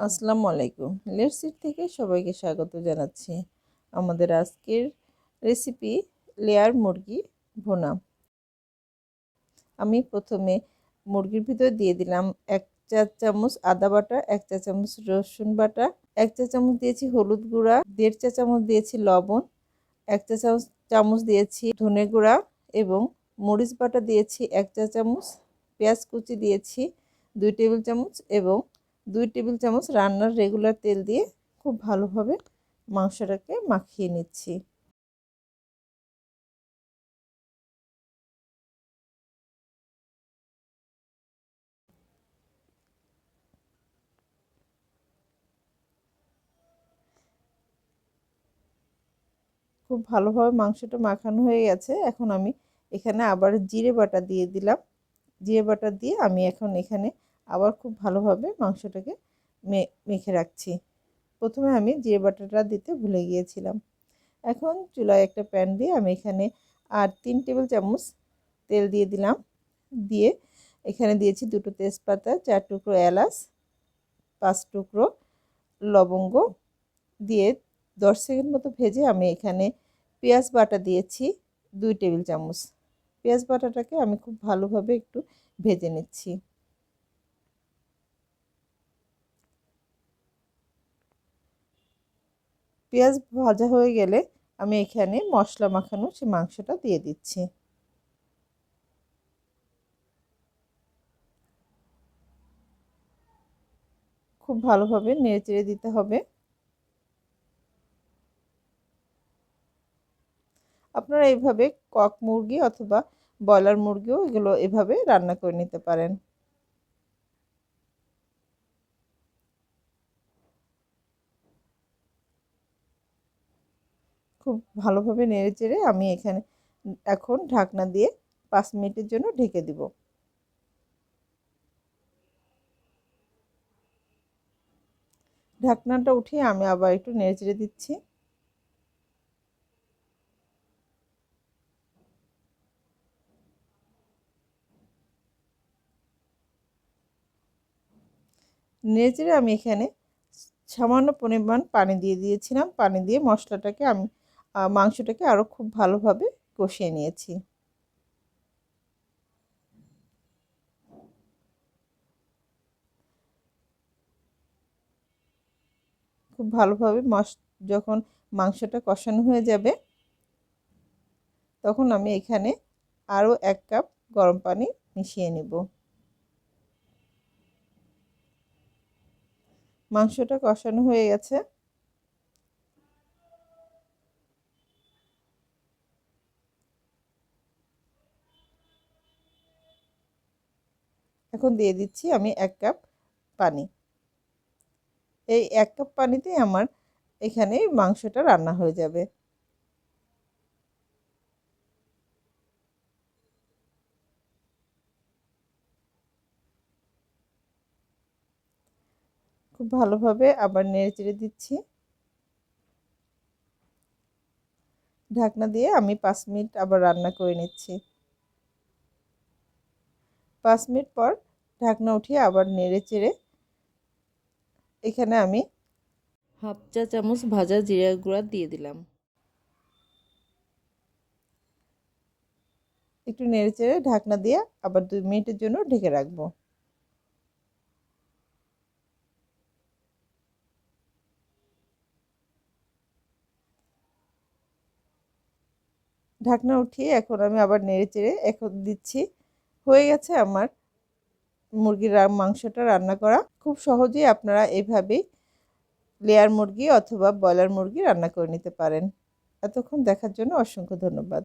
আসসালামু আলাইকুম। লেটসিট থেকে সবাইকে স্বাগত জানাচ্ছি। আমাদের আজকের রেসিপি লেয়ার মুরগি ভোনা। আমি প্রথমে মুরগির ভিতর দিয়ে দিলাম এক চা চামচ আদা বাটা, এক চা চামচ রসুন বাটা, এক চা চামচ দিয়েছি হলুদ গুঁড়া, দেড় চা চামচ দিয়েছি লবণ, এক চা চামচ চামচ দিয়েছি ধনে গুঁড়া এবং মরিচ বাটা দিয়েছি এক চা চামচ, পেঁয়াজ কুচি দিয়েছি দুই টেবিল চামচ এবং দুই টেবিল চামচ রান্নার রেগুলার তেল দিয়ে খুব ভালোভাবে মাংসটাকে মাখিয়ে নিচ্ছি। খুব ভালোভাবে মাংসটা মাখানো হয়ে গেছে। এখন আমি এখানে আবার জিরে বাটা দিয়ে দিলাম। জিরে বাটা দিয়ে আমি এখন এখানে আবার খুব ভালোভাবে মাংসটাকে মেখে রাখছি। প্রথমে আমি জিরে বাটাটা দিতে ভুলে গিয়েছিলাম। এখন চুলায় একটা প্যান দিয়ে আমি এখানে আর তিন টেবিল চামচ তেল দিয়ে দিলাম। দিয়ে এখানে দিয়েছি দুটো তেজপাতা, চার টুকরো এলাচ, পাঁচ টুকরো লবঙ্গ। দিয়ে দশ সেকেন্ড মতো ভেজে আমি এখানে পেঁয়াজ বাটা দিয়েছি দুই টেবিল চামচ। পেঁয়াজ বাটাটাকে আমি খুব ভালোভাবে একটু ভেজে নিচ্ছি। পেঁয়াজ ভাজা হয়ে গেলে আমি এখানে মশলা মাখানো সে মাংসটা দিয়ে দিচ্ছি। খুব ভালোভাবে নেড়ে চেড়ে দিতে হবে। আপনারা এইভাবে কক মুরগি অথবা ব্রয়লার মুরগিও এগুলো এভাবে রান্না করে নিতে পারেন। খুব ভালোভাবে নেড়ে চেড়ে আমি এখানে এখন ঢাকনা দিয়ে পাঁচ মিনিটের জন্য ঢেকে দিব। ঢাকনাটা উঠিয়ে আমি আবার একটু নেড়ে চেড়ে দিচ্ছি। নেড়ে আমি এখানে সামান্য পরিমাণ পানি দিয়ে দিয়েছিলাম। পানি দিয়ে মশলাটাকে আমি মাংসটাকে আরও খুব ভালোভাবে কষিয়ে নিয়েছি। খুব ভালোভাবে মশ যখন মাংসটা কষানো হয়ে যাবে, তখন আমি এখানে আরও এক কাপ গরম পানি মিশিয়ে নেব। মাংসটা কষানো হয়ে গেছে। এখন দিয়ে দিচ্ছি আমি এক কাপ পানি। এই এক কাপ পানিতে আমার এখানে মাংসটা রান্না হয়ে যাবে। খুব ভালোভাবে আবার নেড়ে চেড়ে দিচ্ছি। ঢাকনা দিয়ে আমি পাঁচ মিনিট আবার রান্না করে নিচ্ছি। পাঁচ মিনিট পর ঢাকনা উঠিয়ে আবার নেড়ে চেড়ে এখানে আমি হাফ চা চামচ ভাজা জিরা গুঁড়া দিয়ে দিলাম। একটু নেড়ে চেড়ে ঢাকনা দিয়ে আবার দুই মিনিটের জন্য ঢেকে রাখব। ঢাকনা উঠিয়ে এখন আমি আবার নেড়ে চেড়ে এখন দিচ্ছি। হয়ে গেছে আমার মুরগির মাংসটা রান্না করা। খুব সহজেই আপনারা এভাবেই লেয়ার মুরগি অথবা ব্রয়লার মুরগি রান্না করে নিতে পারেন। এতক্ষণ দেখার জন্য অসংখ্য ধন্যবাদ।